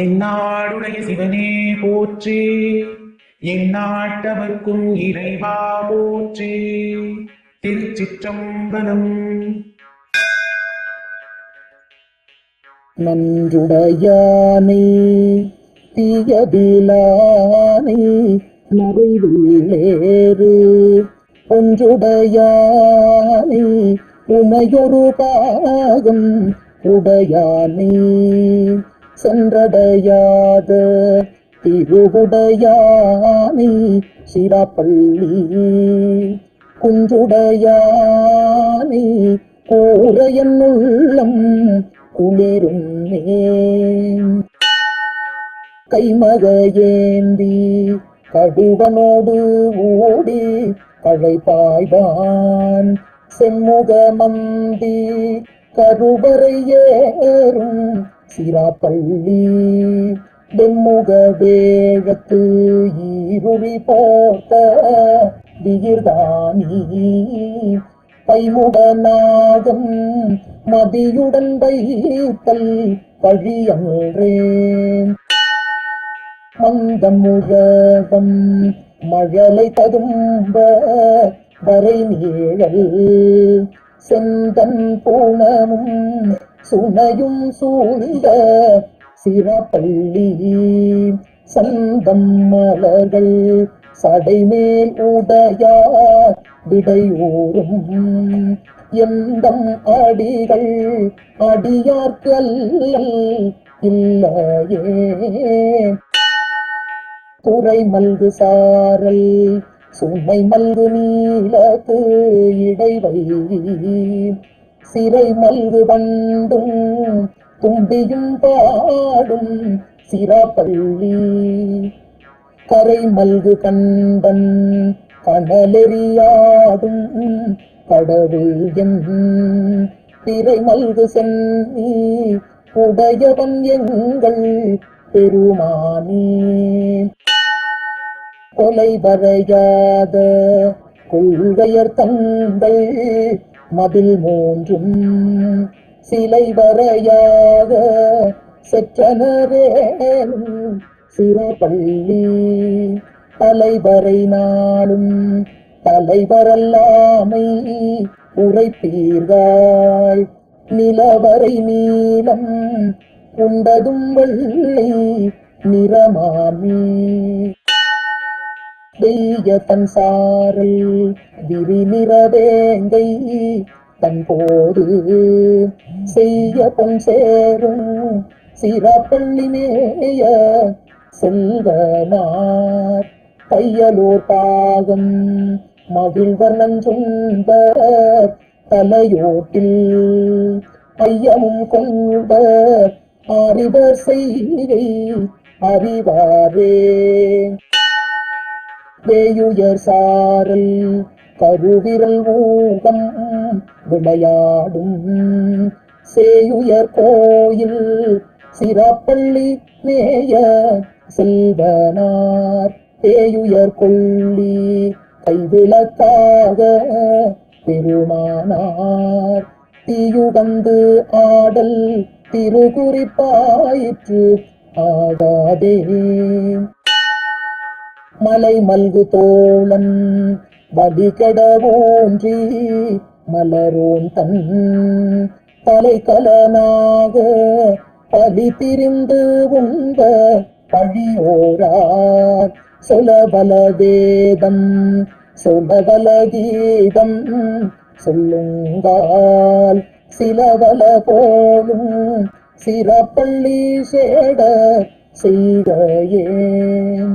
எந்நாடுடைய சிவனே போற்றி. எந்நாட்டவர்க்கும் இறைவா போற்றி. திருச்சிற்றம்பலம். நன்றுடையானை தீயபிலானை மறைவிலேறு ஒன்றுடையானை உமையொரு பாகம் உடையானே. சென்றடையாத. திருவுடையானை சிராப்பள்ளி குஞ்சுடையானி கூரையன் உள்ளம் குளிரும் கைமக ஏந்தி கடுவனோடு ஓடி களை பாய்வான். செம்முக மந்தி கருவறை ஏறும் சிராப்பள்ளி வெம்முக வேகத்து ஈருளி போர்த்த விகிர்தானி பைமுடனாகம் மதியுடன் வைத்தல் பழியன்றே மந்தமுழகம் மழலை ததும்ப வரை நீழல் செந்தன் பூணமும் சுனையும் சூழ்ந்த சிறப்பள்ளி சந்தம் மலர்கள் சடைமேல் உடையார் விடையூறும். எந்தம் அடிகள் அடியார்கள் இல்லையே. துறை மல்கு சாரல் சுமை மல்கு நீலத்து இடைவை சிறை மல்கு வண்டும் தும்பியும் பாடும் சிறப்பள்ளி. கரை மல்கு கண்டன் கடலெறியாடும் கடவுள் என் திரை மல்கு சென்னி உடையவன் எங்கள் பெருமானே. கொலை வரையாத கொள்கையர் தங்கள் மதில் மூன்றும் சிலை வரையாக செற்றனரேனும் சிறப்பள்ளி. தலைவரை நாளும் தலைவரல்லாமை உரைப்பீர்கள் நிலவரை நீளம் உண்டதும் வெள்ளை நிறமாமி வெய்ய தன் சாரல் விரி நிறவேங்கை தன் போது செய்ய பொன் சேரும் சிறப்பள்ளி மேய செல்வனார். தையலோர் பாகம் மகிழ்வர் நஞ்சுண்ட தலையோட்டில் ஐயமும் கொண்ட அறிவர் செய்கை அறிவாரே. வேயுயர் சாரல் கருவிரல் ஊகம் விளையாடும். சேயுயர் கோயில் சிறப்பள்ளி மேய செல்வனார். பேயுயர் கொள்ளி கைவிளக்காக பெருமானார். தீயுகந்து ஆடல் திருகுறிப்பாயிற்று ஆகாதே. மலை மல்கு தோழன் வடிகடவோன்றி மலரோன் தன் தலைக்கலனாக பலி திரிந்து உண்ப பழியோரார். சொலபல வேதம் சொலபல கீதம் சொல்லுங்கால் சிலவல போலும் சிறப்பள்ளி சேட செய்கையேன்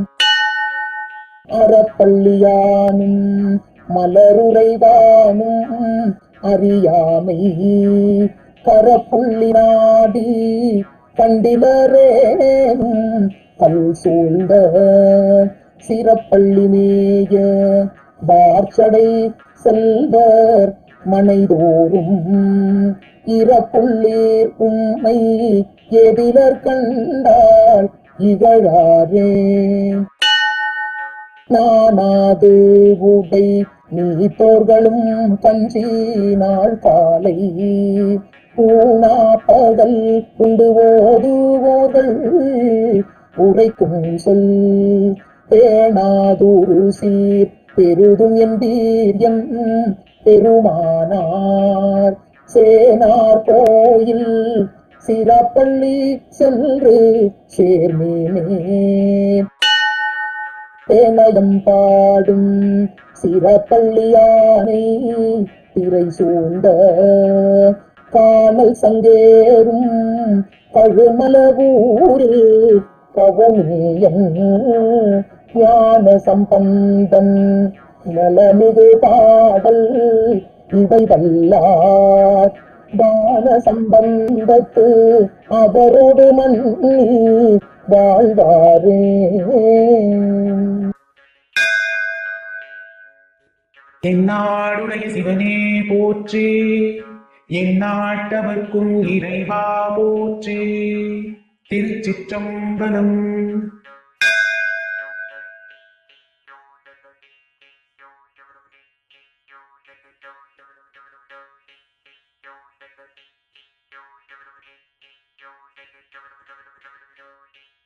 மலரப்பள்ளியானும் மலருறைவானும் அறியாமை. கரப்புள்ளி நாடி கண்டிலரேனும் கல் சூழ்ந்த சிறப்பள்ளி மேய பார்ச்சடை செல்வர் மனைதோறும். இறப்புள்ளீர் உண்மை எதிலர் கண்டால் இகழாரே. நானாது உடை போர்களும் கஞ்சி நாள் காலை. பூனா பகல் உண்டு ஓதுவோர்கள் உரைக்கும் சொல். பேணாதூரு சீர் பெருதும் என்பீர் என் பெருமானார். சேனார் கோயில் சிறப்பள்ளி சென்று சேர்மேனே. தேனயம் பாடும் சிறப்பள்ளியானை திரை சூழ்ந்த காணல் சங்கேறும் கழுமலவூரில் கவனேயம் ஞான சம்பந்தன் நலமிகு பாடல் இவை வல்லார் தான சம்பந்தத்து அவரோடு மன்னி வாழ்வாரே. என்னாடுடைய சிவனே போற்றி. எந்நாட்டவர்க்கும் இறைவா போற்றி. திருச்சிற்றம்பலம்